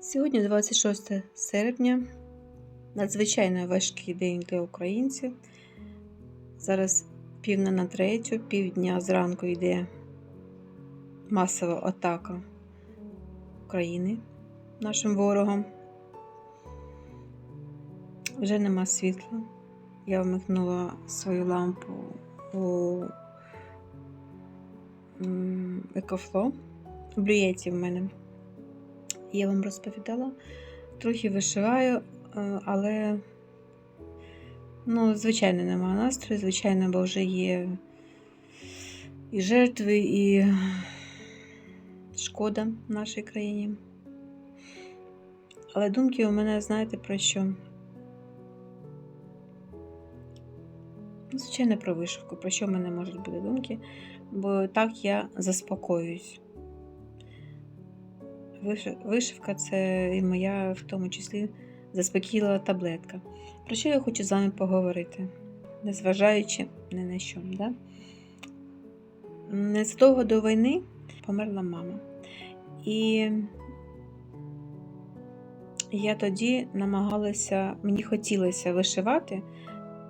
Сьогодні 26 серпня. Надзвичайно важкий день для українців. Зараз півна на третю, півдня зранку йде масова атака України нашим ворогом. Вже нема світла. Я вмикнула свою лампу у екофло. В блюєті в мене. Я вам розповідала. Трохи вишиваю, е, але, ну, звичайно, немає настрою, звичайно, бо вже є і жертви, і шкода в нашій країні. Але думки у мене, знаєте, про що? Ну, Звичайно, про вишивку, про що в мене можуть бути думки, бо так я заспокоююсь. Виши- Вишивка це і моя, в тому числі, заспокійлива таблетка. Про що я хочу з вами поговорити, незважаючи ні на що. Да? Незадовго до війни померла мама. І я тоді намагалася, мені хотілося вишивати,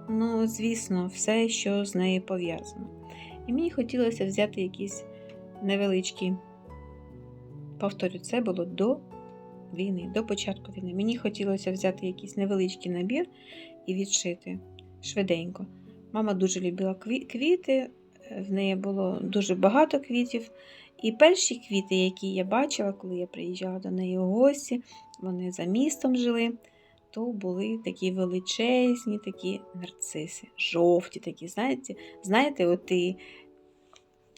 ну, звісно, все, що з нею пов'язано. І мені хотілося взяти якісь невеличкі повторю, це було до війни, до початку війни. Мені хотілося взяти якийсь невеличкий набір і відшити швиденько. Мама дуже любила квіти, в неї було дуже багато квітів. І перші квіти, які я бачила, коли я приїжджала до неї у гості, вони за містом жили, то були такі величезні, такі нарциси, жовті такі, знаєте, знаєте, от і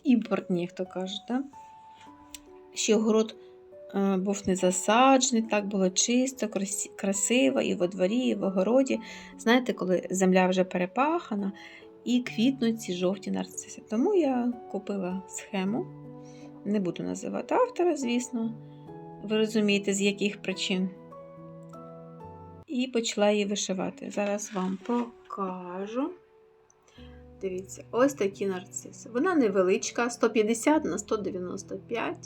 імпортні, як то кажуть, да? Що город був не засаджений, так було чисто, красиво і во дворі, і в огороді. Знаєте, коли земля вже перепахана і квітнуть ці жовті нарциси. Тому я купила схему, не буду називати автора, звісно. Ви розумієте, з яких причин. І почала її вишивати. Зараз вам покажу. Дивіться, ось такі нарциси. Вона невеличка, 150 на 195.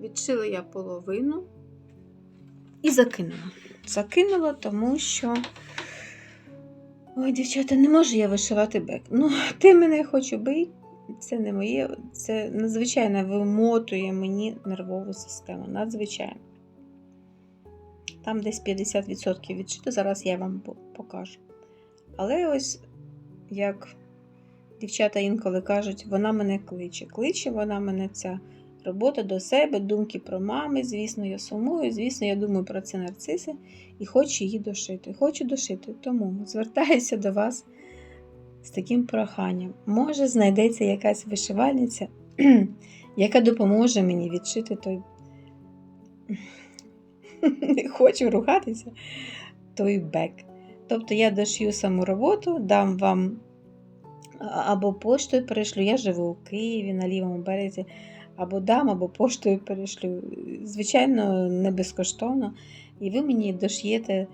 Відшила я половину і закинула. Закинула, тому що. Ой, дівчата, не можу я вишивати бек. Ну, ти мене хочу бити. Це не моє, це надзвичайно вимотує мені нервову систему. Надзвичайно. Там десь 50% відшито, зараз я вам покажу. Але ось як дівчата інколи кажуть, вона мене кличе. Кличе вона мене ця робота до себе, думки про мами. Звісно, я сумую, звісно, я думаю про ці нарциси і хочу її дошити. Хочу дошити. Тому звертаюся до вас з таким проханням. Може, знайдеться якась вишивальниця, яка допоможе мені відшити той. Хочу ругатися, той бек. Тобто я дошью саму роботу, дам вам або поштою перешлю. Я живу у Києві на лівому березі, або дам, або поштою перешлю. Звичайно, не безкоштовно. І ви мені дош'єте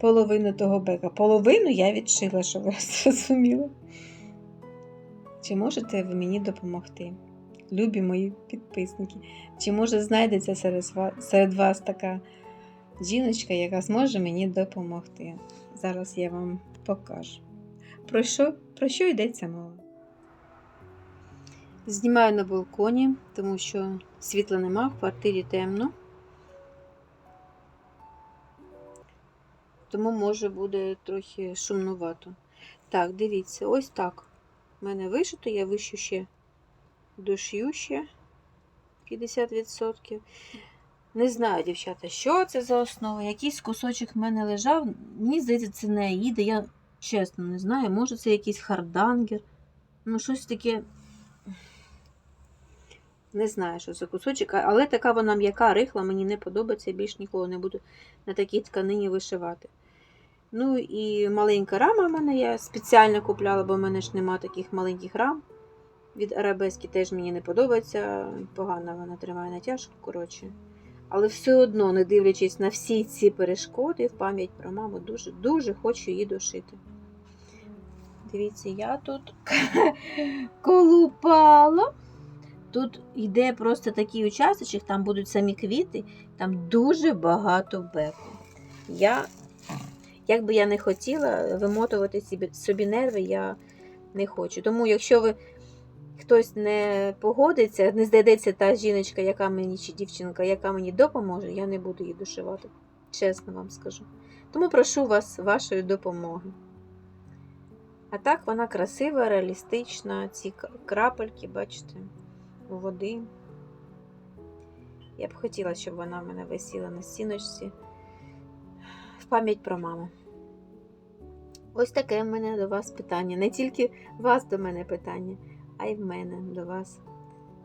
половину того бека. Половину я відшила, щоб ви зрозуміли. Чи можете ви мені допомогти? Любі мої підписники. Чи може знайдеться серед вас, така жіночка, яка зможе мені допомогти? Зараз я вам покажу. Про що, про що йдеться мова? Знімаю на балконі, тому що світла нема, в квартирі темно. Тому може буде трохи шумнувато. Так, дивіться, ось так. У мене вишито, я вищу ще дошью ще 50%. Не знаю, дівчата, що це за основа. Якийсь кусочок в мене лежав. Мені здається, це не аїда. Я чесно не знаю. Може, це якийсь хардангер. Ну, щось таке. Не знаю, що це кусочок, але така вона м'яка, рихла, мені не подобається, я більш ніколи не буду на такій тканині вишивати. Ну і маленька рама в мене я спеціально купляла, бо в мене ж нема таких маленьких рам. Від арабески теж мені не подобається. Погано вона тримає натяжку, коротше. Але все одно, не дивлячись на всі ці перешкоди, в пам'ять про маму, дуже-дуже хочу її дошити. Дивіться, я тут колупала Тут йде просто такий участочок, там будуть самі квіти, там дуже багато беку. Я, як би я не хотіла вимотувати собі, нерви, я не хочу. Тому, якщо ви хтось не погодиться, не здадеться та жіночка, яка мені чи дівчинка, яка мені допоможе, я не буду її душувати. Чесно вам скажу. Тому прошу вас вашої допомоги. А так вона красива, реалістична, ці крапельки, бачите, води. Я б хотіла, щоб вона в мене висіла на стіночці в пам'ять про маму. Ось таке в мене до вас питання. Не тільки вас до мене питання, а й в мене до вас.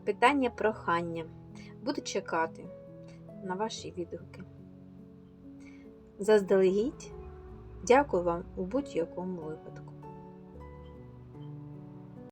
Питання прохання. Буду чекати на ваші відгуки. Заздалегідь. Дякую вам у будь-якому випадку.